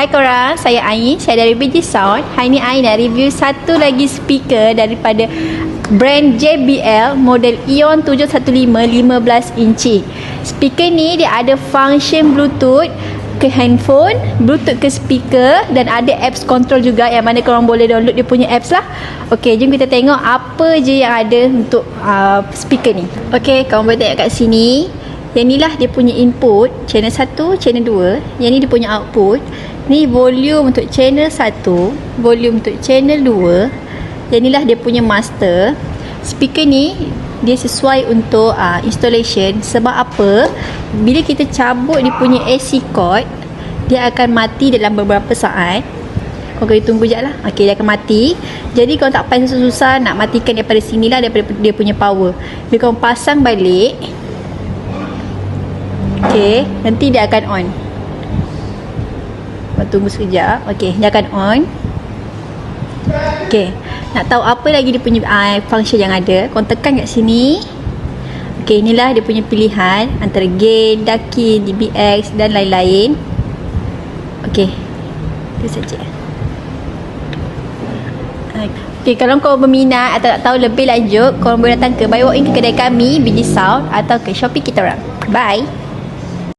Hai korang, saya Ain, saya dari BG Sound. Hari ni Ain nak review satu lagi speaker daripada brand JBL model Eon 715 15 inci. Speaker ni dia ada function Bluetooth ke handphone, Bluetooth ke speaker dan ada apps control juga yang mana korang boleh download dia punya apps lah. Okey, jom kita tengok apa je yang ada untuk uh, speaker ni. Okey, korang boleh tengok kat sini. Yang ni lah dia punya input Channel 1, channel 2 Yang ni dia punya output Ni volume untuk channel 1 Volume untuk channel 2 Yang ni lah dia punya master. Speaker ni Dia sesuai untuk uh, installation. Sebab apa? Bila kita cabut dia punya AC cord Dia akan mati dalam beberapa saat. Kau kena tunggu je lah. Okay dia akan mati. Jadi kau tak payah susah-susah Nak matikan daripada sini lah Daripada dia punya power. Bila kau pasang balik Okey, nanti dia akan on. Tunggu sekejap. Okey, dia akan on. Okey, nak tahu apa lagi dia punya uh, function yang ada, kau tekan kat sini. Okey, inilah dia punya pilihan antara gain, ducking, DBX dan lain-lain. Okey. Itu saja. Okay, kalau kau berminat atau nak tahu lebih lanjut, kau boleh datang ke Buy Walk In ke kedai kami, Biji Sound atau ke Shopee kita orang. Bye.